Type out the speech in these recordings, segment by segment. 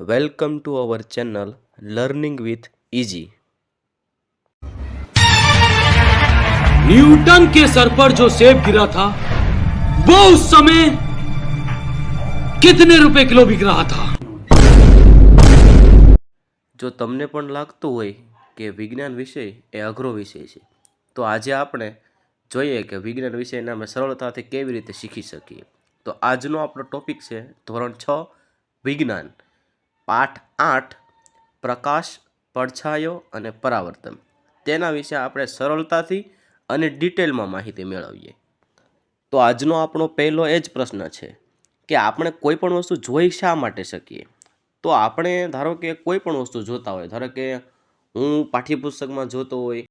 Welcome to our channel Learning with Easy. Newton के sir पर जो सेब गिरा था वो उस समय कितने रुपए किलो बिक रहा था જો તમને પણ લાગતું હોય કે વિજ્ઞાન વિષય એ અઘરો વિષય છે તો આજે આપણે જોઈએ કે વિજ્ઞાન વિષયને અમે સરળતાથી કેવી રીતે શીખી શકીએ તો આજનો આપણો ટોપિક છે ધોરણ છ વિજ્ઞાન પાઠ આઠ, પ્રકાશ, પડછાયો અને પરાવર્તન. તેના વિશે આપણે સરળતાથી અને ડિટેલમાં માહિતી મેળવીએ. તો આજનો આપણો પહેલો એ જ પ્રશ્ન છે કે આપણે કોઈ પણ વસ્તુ જોઈ શા માટે શકીએ? તો આપણે ધારો કે કોઈ પણ વસ્તુ જોતા હોય, ધારો કે હું પાઠ્યપુસ્તકમાં જોતો હોય,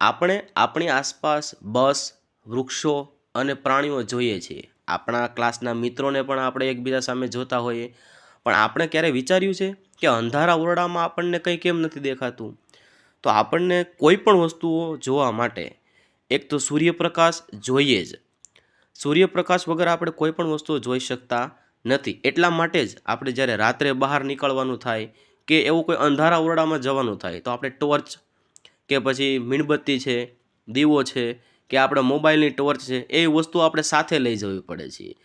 આપણે આપણી આસપાસ બસ, વૃક્ષો અને પ્રાણીઓ જોઈએ છીએ. આપણા ક્લાસના મિત્રોને પણ આપણે એકબીજા સામે જોતા હોઈએ. પણ આપણે ક્યારે વિચાર્યું છે કે અંધારા ઓરડામાં આપણને કંઈ કેમ નથી દેખાતું? તો આપણને કોઈ પણ વસ્તુઓ જોવા માટે એક તો સૂર્યપ્રકાશ જોઈએ જ. સૂર્યપ્રકાશ વગર આપણે કોઈ પણ વસ્તુઓ જોઈ શકતા નથી. એટલા માટે જ આપણે જ્યારે રાત્રે બહાર નીકળવાનું થાય કે એવું કોઈ અંધારા ઓરડામાં જવાનું થાય, તો આપણે ટોર્ચ કે પછી મીણબત્તી છે, દીવો છે કે આપણે મોબાઈલની ટોર્ચ છે એ વસ્તુ આપણે સાથે લઈ જવી પડે છે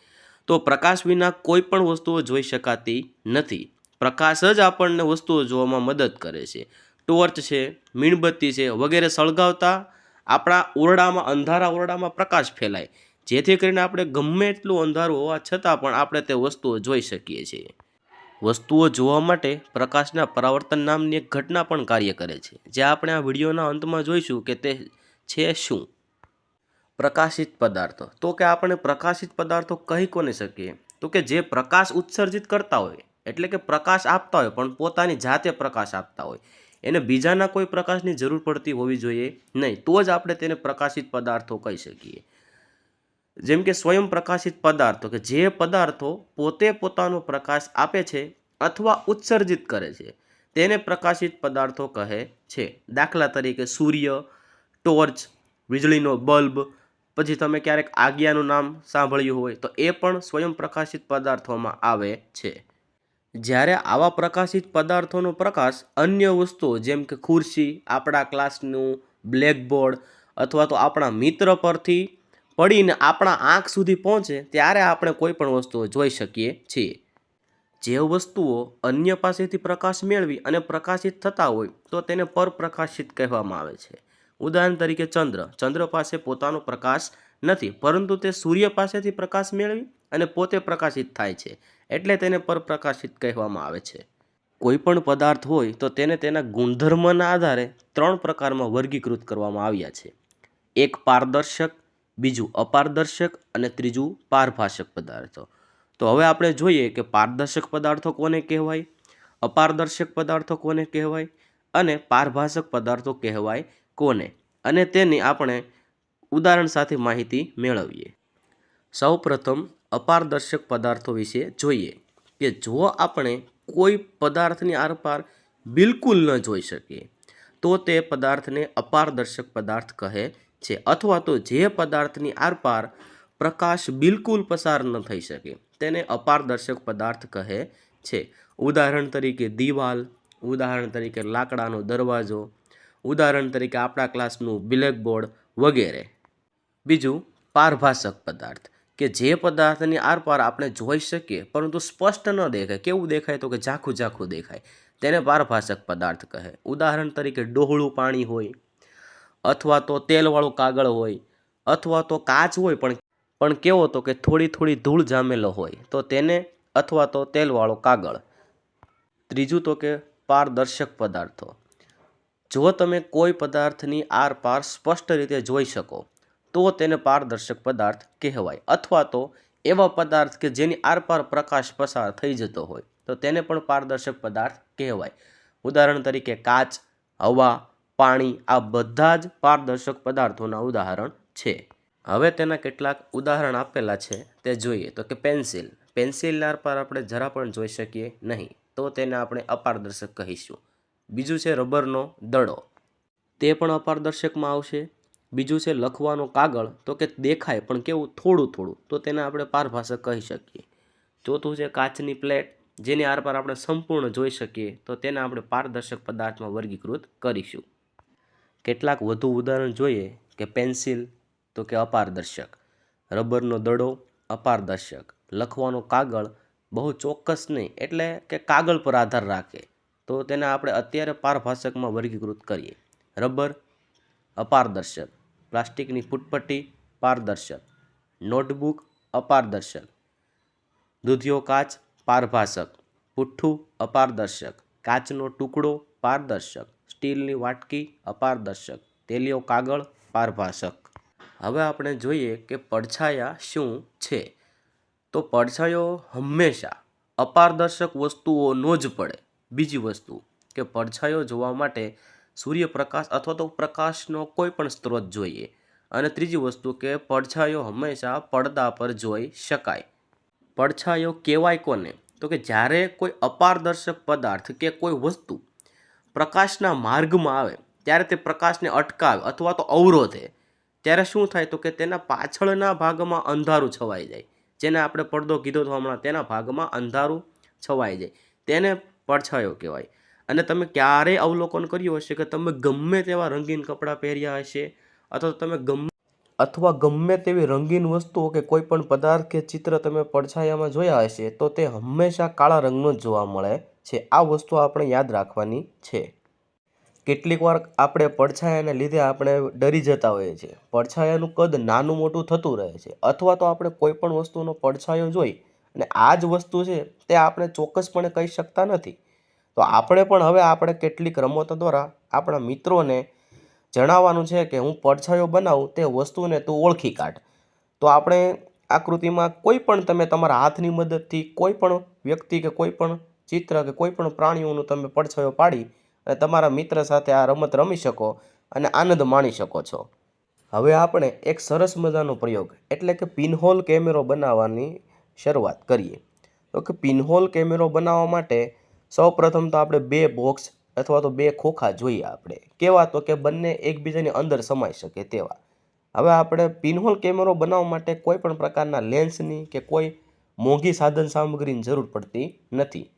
તો પ્રકાશ વિના કોઈ પણ વસ્તુઓ જોઈ શકાતી નથી. પ્રકાશ જ આપણને વસ્તુઓ જોવામાં મદદ કરે છે. ટોર્ચ છે, મીણબત્તી છે, વગેરે સળગાવતા આપણા ઓરડામાં, અંધારા ઓરડામાં પ્રકાશ ફેલાય. જેથી કરીને આપણે ગમે એટલું અંધારું હોવા છતાં પણ આપણે તે વસ્તુઓ જોઈ શકીએ છીએ. વસ્તુઓ જોવા માટે પ્રકાશના પરાવર્તન નામની એક ઘટના પણ કાર્ય કરે છે. જે આપણે આ વિડીયોના અંતમાં જોઈશું કે તે છે શું? પ્રકાશિત પદાર્થો. તો કે આપણે પ્રકાશિત પદાર્થો કહી કોને શકીએ? તો કે જે પ્રકાશ ઉત્સર્જિત કરતા હોય, એટલે કે પ્રકાશ આપતા હોય, પણ પોતાની જાતે પ્રકાશ આપતા હોય. એને બીજાના કોઈ પ્રકાશની જરૂર પડતી હોવી જોઈએ નહીં. તો જ આપણે તેને પ્રકાશિત પદાર્થો કહી શકીએ. જેમ કે સ્વયં પ્રકાશિત પદાર્થો, કે જે પદાર્થો પોતે પોતાનો પ્રકાશ આપે છે અથવા ઉત્સર્જિત કરે છે, તેને પ્રકાશિત પદાર્થો કહે છે. દાખલા તરીકે સૂર્ય, ટોર્ચ, વીજળીનો બલ્બ પછી તમે ક્યારેક આજ્ઞાનું નામ સાંભળ્યું હોય તો એ પણ સ્વયં પ્રકાશિત પદાર્થોમાં આવે છે. જ્યારે આવા પ્રકાશિત પદાર્થોનો પ્રકાશ અન્ય વસ્તુઓ જેમ કે ખુરશી, આપણા ક્લાસનું બ્લેકબોર્ડ અથવા તો આપણા મિત્ર પરથી પડીને આપણા આંખ સુધી પહોંચે ત્યારે આપણે કોઈ પણ વસ્તુઓ જોઈ શકીએ છીએ. જે વસ્તુઓ અન્ય પાસેથી પ્રકાશ મેળવી અને પ્રકાશિત થતા હોય તો તેને પરપ્રકાશિત કહેવામાં આવે છે. ઉદાહરણ તરીકે ચંદ્ર. ચંદ્ર પાસે પોતાનો પ્રકાશ નથી, પરંતુ તે સૂર્ય પાસેથી પ્રકાશ મેળવી અને પોતે પ્રકાશિત થાય છે, એટલે તેને પરપ્રકાશિત કહેવામાં આવે છે. કોઈ પણ પદાર્થ હોય તો તેને તેના ગુણધર્મના આધારે ત્રણ પ્રકારમાં વર્ગીકૃત કરવામાં આવ્યા છે. એક પારદર્શક, બીજું અપારદર્શક અને ત્રીજું પારભાષક પદાર્થો. તો હવે આપણે જોઈએ કે પારદર્શક પદાર્થો કોને કહેવાય, અપારદર્શક પદાર્થો કોને કહેવાય અને પારભાષક પદાર્થો કહેવાય કોને? અને તેની આપણે ઉદાહરણ સાથે માહિતી મેળવીએ. સૌપ્રથમ અપારદર્શક પદાર્થો વિશે જોઈએ કે જો આપણે કોઈ પદાર્થની આરપાર બિલકુલ ન જોઈ શકીએ, તો તે પદાર્થને અપારદર્શક પદાર્થ કહે છે અથવા તો જે પદાર્થની આરપાર પ્રકાશ બિલકુલ પસાર ન થઈ શકે, તેને અપારદર્શક પદાર્થ કહે છે. ઉદાહરણ તરીકે દિવાલ, ઉદાહરણ તરીકે લાકડાનો દરવાજો ઉદાહરણ તરીકે આપણા ક્લાસનું બ્લેકબોર્ડ વગેરે. બીજું પારભાષક પદાર્થ, કે જે પદાર્થની આરપાર આપણે જોઈ શકીએ, પરંતુ સ્પષ્ટ ન દેખાય. કેવું દેખાય તો કે ઝાખું ઝાખું દેખાય. તેને પારભાષક પદાર્થ કહે. ઉદાહરણ તરીકે ડોહળું પાણી હોય, અથવા તો તેલવાળું કાગળ હોય, અથવા તો કાચ હોય, પણ પણ કેવો તો કે થોડી થોડી ધૂળ જામેલો હોય, તો તેને અથવા તો તેલવાળો કાગળ. ત્રીજું તો કે પારદર્શક પદાર્થો જો તમે કોઈ પદાર્થની આરપાર સ્પષ્ટ રીતે જોઈ શકો, તો તેને પારદર્શક પદાર્થ કહેવાય. અથવા તો એવા પદાર્થ કે જેની આરપાર પ્રકાશ પસાર થઈ જતો હોય, તો તેને પણ પારદર્શક પદાર્થ કહેવાય. ઉદાહરણ તરીકે કાચ, હવા, પાણી આ બધા જ પારદર્શક પદાર્થોના ઉદાહરણ છે. હવે તેના કેટલાક ઉદાહરણ આપેલા છે, તે જોઈએ. તો કે પેન્સિલ. પેન્સિલના આરપાર આપણે જરા પણ જોઈ શકીએ નહીં, તો તેને આપણે અપારદર્શક કહીશું. બીજું છે રબરનો દડો. તે પણ અપારદર્શકમાં આવશે. બીજું છે લખવાનો કાગળ. તો કે દેખાય, પણ કેવું થોડું થોડું. તો તેને આપણે પારભાષક કહી શકીએ. ચોથું છે કાચની પ્લેટ. જેની આરપાર આપણે સંપૂર્ણ જોઈ શકીએ. તો તેને આપણે પારદર્શક પદાર્થમાં વર્ગીકૃત કરીશું. કેટલાક વધુ ઉદાહરણ જોઈએ કે પેન્સિલ, તો કે અપારદર્શક. રબરનો દડો, અપારદર્શક. લખવાનો કાગળ, બહુ ચોક્કસ નહીં. એટલે કે કાગળ પર આધાર રાખે. તો તેને આપણે અત્યારે પારભાષકમાં વર્ગીકૃત કરીએ. રબર, અપારદર્શક. પ્લાસ્ટિકની ફૂટપટ્ટી, પારદર્શક. નોટબુક, અપારદર્શક. દૂધિયો કાચ, પારભાષક. પુઠ્ઠું, અપારદર્શક. કાચનો ટુકડો, પારદર્શક. સ્ટીલની વાટકી, અપારદર્શક. તેલિયો કાગળ, પારભાષક. હવે આપણે જોઈએ કે પડછાયા શું છે. તો પડછાયો હંમેશા અપારદર્શક વસ્તુઓનો જ પડે. બીજી વસ્તુ કે પડછાયો જોવા માટે સૂર્યપ્રકાશ અથવા તો પ્રકાશનો કોઈ પણ સ્ત્રોત જોઈએ. અને ત્રીજી વસ્તુ કે પડછાયો હંમેશા પડદા પર જોઈ શકાય. પડછાયો કહેવાય કોને? તો કે જ્યારે કોઈ અપારદર્શક પદાર્થ કે કોઈ વસ્તુ પ્રકાશના માર્ગમાં આવે, ત્યારે તે પ્રકાશને અટકાવે અથવા તો અવરોધે. ત્યારે શું થાય? તો કે તેના પાછળના ભાગમાં અંધારું છવાઈ જાય. જેને આપણે પડદો કીધો તો હમણાં તેના ભાગમાં અંધારું છવાઈ જાય. તેને પડછાયો કહેવાય. અને તમે ક્યારેય અવલોકન કર્યું હશે કે તમે ગમે તેવા રંગીન કપડાં પહેર્યા હશે અથવા તમે ગમે, અથવા ગમે તેવી રંગીન વસ્તુઓ કે કોઈ પણ પદાર્થ કે ચિત્ર તમે પડછાયામાં જોયા હશે, તો તે હંમેશા કાળા રંગનો જ જોવા મળે છે. આ વસ્તુ આપણે યાદ રાખવાની છે. કેટલીક વાર આપણે પડછાયાને લીધે આપણે ડરી જતા હોઈએ છીએ. પડછાયાનું કદ નાનું મોટું થતું રહે છે. અથવા તો આપણે કોઈ પણ વસ્તુનો પડછાયો જોઈ અને આ જ વસ્તુ છે, તે આપણે ચોક્કસપણે કહી શકતા નથી. તો આપણે પણ હવે આપણે કેટલીક રમતો દ્વારા આપણા મિત્રોને જણાવવાનું છે કે હું પડછાયો બનાવું તે વસ્તુને તું ઓળખી કાઢ. તો આપણે આકૃતિમાં કોઈ પણ તમે તમારા હાથની મદદથી કોઈ પણ વ્યક્તિ કે કોઈ પણ ચિત્ર કે કોઈ પણ પ્રાણીઓનું તમે પડછાયો પાડી અને તમારા મિત્ર સાથે આ રમત રમી શકો અને આનંદ માણી શકો છો. હવે આપણે એક સરસ મજાનો પ્રયોગ, એટલે કે પિનહોલ કેમેરો બનાવવાની શરૂઆત કરીએ. તો કે પિનહોલ કેમેરો બનાવવા માટે સૌપ્રથમ તો આપણે બે બોક્સ અથવા તો બે ખોખા જોઈએ આપણે. કેવા? તો કે બંને એકબીજાની અંદર સમાઈ શકે તેવા. હવે આપણે પિનહોલ કેમેરો બનાવવા માટે કોઈ પણ પ્રકારના લેન્સની કે કોઈ મોંઘી સાધન સામગ્રીની જરૂર પડતી નથી.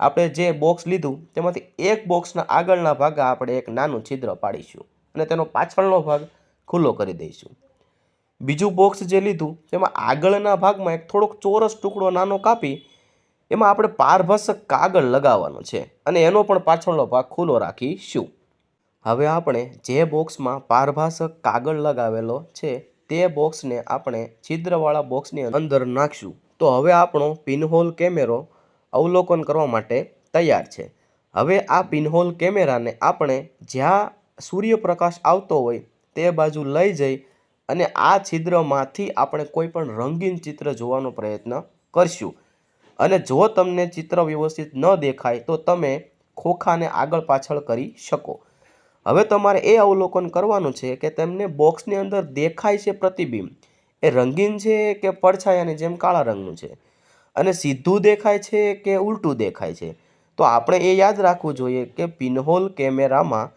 આપણે જે બોક્સ લીધું, તેમાંથી એક બોક્સના આગળના ભાગે આપણે એક નાનું છિદ્ર પાડીશું અને તેનો પાછળનો ભાગ ખુલ્લો કરી દઈશું. બીજું બોક્સ જે લીધું તેમાં આગળના ભાગમાં એક થોડોક ચોરસ ટુકડો નાનો કાપી, એમાં આપણે પારભાષક કાગળ લગાવવાનો છે અને એનો પણ પાછળનો ભાગ ખુલ્લો રાખીશું. હવે આપણે જે બોક્સમાં પારભાષક કાગળ લગાવેલો છે, તે બોક્સને આપણે છિદ્રવાળા બોક્સની અંદર નાખશું. તો હવે આપણો પિનહોલ કેમેરો અવલોકન કરવા માટે તૈયાર છે. હવે આ પિનહોલ કેમેરાને આપણે જ્યાં સૂર્યપ્રકાશ આવતો હોય, તે બાજુ લઈ જઈ અને આ છિદ્રમાંથી આપણે કોઈ પણ રંગીન ચિત્ર જોવાનો પ્રયત્ન કરશું. અને જો તમને ચિત્ર વ્યવસ્થિત ન દેખાય, તો તમે ખોખાને આગળ પાછળ કરી શકો. હવે તમારે એ અવલોકન કરવાનું છે કે તેમને બોક્સની અંદર દેખાય છે પ્રતિબિંબ. એ રંગીન છે કે પડછાયાની જેમ કાળા રંગનું છે? અને સીધું દેખાય છે કે ઉલટું દેખાય છે? તો આપણે એ યાદ રાખવું જોઈએ કે પિનહોલ કેમેરામાં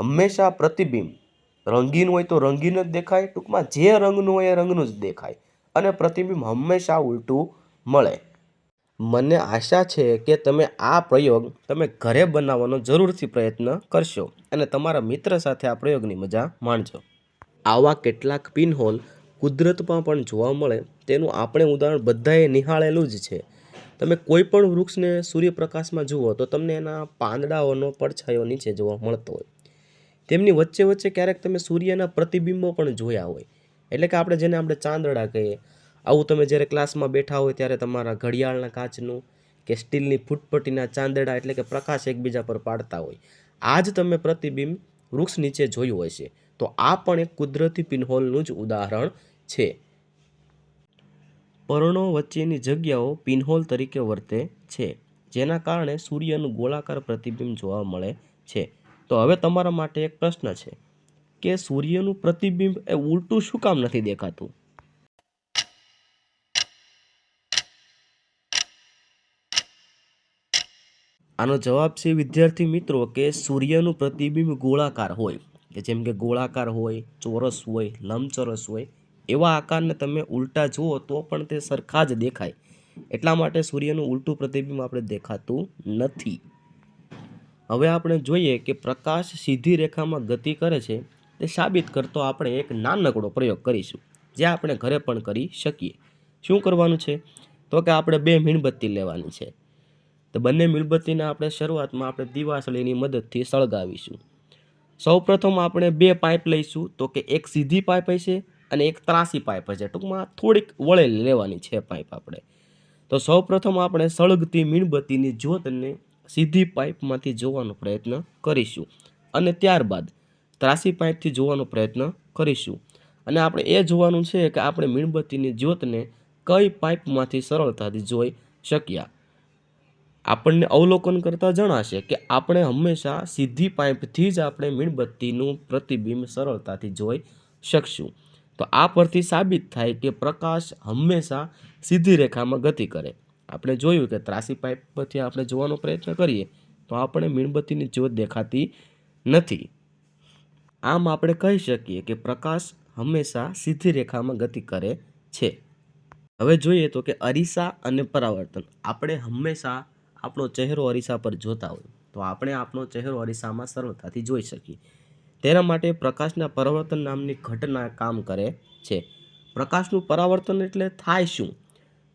હંમેશા પ્રતિબિંબ રંગીન હોય તો રંગીન જ દેખાય, ટૂંકમાં જે રંગનું હોય એ રંગનું જ દેખાય અને પ્રતિબિંબ હંમેશા ઉલટું મળે. મને આશા છે કે તમે આ પ્રયોગ તમે ઘરે બનાવવાનો જરૂરથી પ્રયત્ન કરશો અને તમારા મિત્ર સાથે આ પ્રયોગની મજા માણજો. આવા કેટલાક પિનહોલ કુદરતમાં પણ જોવા મળે, તેનું આપણે ઉદાહરણ બધાએ નિહાળેલું જ છે. તમે કોઈ પણ વૃક્ષને સૂર્યપ્રકાશમાં જુઓ તો તમને એના પાંદડાઓનો પડછાયો નીચે જોવા મળતો હોય. તેમની વચ્ચે વચ્ચે ક્યારેક તમે સૂર્યના પ્રતિબિંબો પણ જોયા હોય. એટલે કે આપણે જેને આપણે ચાંદડા કહીએ, આવું તમે જ્યારે ક્લાસમાં બેઠા હોય ત્યારે તમારા ઘડિયાળના કાચનું કે સ્ટીલની ફૂટપટ્ટીના ચાંદડા એટલે કે પ્રકાશ એકબીજા પર પાડતા હોય. આ જ તમે પ્રતિબિંબ વૃક્ષ નીચે જોયું હશે. તો આ પણ એક કુદરતી પિનહોલનું જ ઉદાહરણ છે. પર્ણો વચ્ચેની જગ્યાઓ પિનહોલ તરીકે વર્તે છે, જેના કારણે સૂર્યનું ગોળાકાર પ્રતિબિંબ જોવા મળે છે. તો હવે તમારા માટે એક પ્રશ્ન છે કે સૂર્યનું પ્રતિબિંબ એ ઉલટું શું કામ નથી દેખાતું? આનો જવાબ છે વિદ્યાર્થી મિત્રો કે સૂર્યનું પ્રતિબિંબ ગોળાકાર હોય, કે જેમ કે ગોળાકાર હોય, ચોરસ હોય, લંબચોરસ હોય, એવા આકારને તમે ઉલટા જુઓ તો પણ તે સરખા જ દેખાય. એટલા માટે સૂર્યનું ઉલટું પ્રતિબિંબ આપણે દેખાતું નથી. હવે આપણે જોઈએ કે પ્રકાશ સીધી રેખામાં ગતિ કરે છે, તે સાબિત કરતો આપણે એક નાનકડો પ્રયોગ કરીશું, જે આપણે ઘરે પણ કરી શકીએ. શું કરવાનું છે? તો કે આપણે બે મીણબત્તી લેવાની છે. તો બંને મીણબત્તીને આપણે શરૂઆતમાં આપણે દિવાસળીની મદદથી સળગાવીશું. સૌપ્રથમ આપણે બે પાઇપ લઈશું, તો કે એક સીધી પાઇપ હશે અને એક ત્રાસી પાઇપ હશે. ટૂંકમાં થોડીક વળેલી લેવાની છે પાઇપ આપણે. તો સૌપ્રથમ આપણે સળગતી મીણબત્તીની જ્યોતને સીધી પાઇપમાંથી જોવાનો પ્રયત્ન કરીશું. અને ત્યારબાદ ત્રાસી પાઇપથી જોવાનો પ્રયત્ન કરીશું. અને આપણે એ જોવાનું છે કે આપણે મીણબત્તીની જ્યોતને કઈ પાઇપમાંથી સરળતાથી જોઈ શક્યા? આપણને અવલોકન કરતાં જણાશે કે આપણે હંમેશા સીધી પાઇપથી જ આપણે મીણબત્તીનું પ્રતિબિંબ સરળતાથી જોઈ શકશું. તો આ પરથી સાબિત થાય કે પ્રકાશ હંમેશા સીધી રેખામાં ગતિ કરે. આપણે જોયું કે ત્રાસી પાઇપ પરથી આપણે જોવાનો પ્રયત્ન કરીએ, તો આપણે મીણબત્તીની જ્યોત દેખાતી નથી. આમ આપણે કહી શકીએ કે પ્રકાશ હંમેશા સીધી રેખામાં ગતિ કરે છે. હવે જોઈએ તો કે અરીસા અને પરાવર્તન. આપણે હંમેશા આપણો ચહેરો અરીસા પર જોતા હોય, તો આપણે આપણો ચહેરો અરીસામાં સરળતાથી જોઈ શકીએ. તેના માટે પ્રકાશના પરાવર્તન નામની ઘટના કામ કરે છે. પ્રકાશનું પરાવર્તન એટલે થાય શું?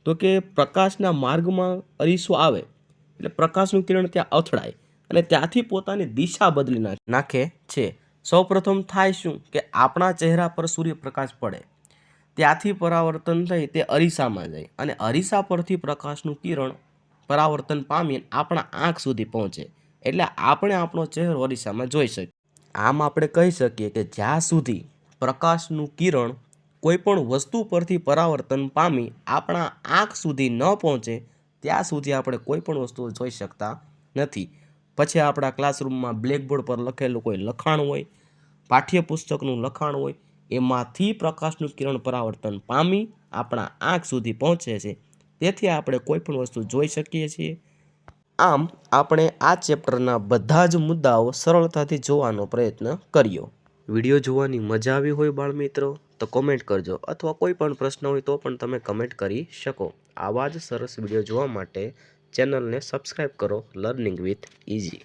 તો કે પ્રકાશના માર્ગમાં અરીસો આવે, એટલે પ્રકાશનું કિરણ ત્યાં અથડાય અને ત્યાંથી પોતાની દિશા બદલી નાખ- છે. સૌપ્રથમ થાય શું? કે આપણા ચહેરા પર સૂર્યપ્રકાશ પડે. ત્યાંથી પરાવર્તન થઈ તે અરીસામાં જાય અને અરીસા પરથી પ્રકાશનું કિરણ પરાવર્તન પામીને આપણા આંખ સુધી પહોંચે, એટલે આપણે આપણો ચહેરો અરીસામાં જોઈ શકીએ. આમ આપણે કહી શકીએ કે જ્યાં સુધી પ્રકાશનું કિરણ કોઈ પણ વસ્તુ પરથી પરાવર્તન પામી આપણા આંખ સુધી ન પહોંચે, ત્યાં સુધી આપણે કોઈ પણ વસ્તુ જોઈ શકતા નથી. પછી આપણા ક્લાસરૂમમાં બ્લેકબોર્ડ પર લખેલું કોઈ લખાણ હોય, પાઠ્યપુસ્તકનું લખાણ હોય, એમાંથી પ્રકાશનું કિરણ પરાવર્તન પામી આપણા આંખ સુધી પહોંચે છે. તેથી આપણે કોઈ પણ વસ્તુ જોઈ શકીએ છીએ. આમ, આપણે આ ચેપ્ટરના બધા જ મુદ્દાઓ સરળતાથી જોવાનો પ્રયત્ન કર્યો. વીડિયો જોવાની મજા આવી હોય બાળમિત્રો? તો કોમેન્ટ કરજો. અથવા કોઈ પણ પ્રશ્ન હોય તો પણ તમે કમેન્ટ કરી શકો. આવા જ સરસ વીડિયો જોવા માટે ચેનલને સબસ્ક્રાઈબ કરો. Learning with easy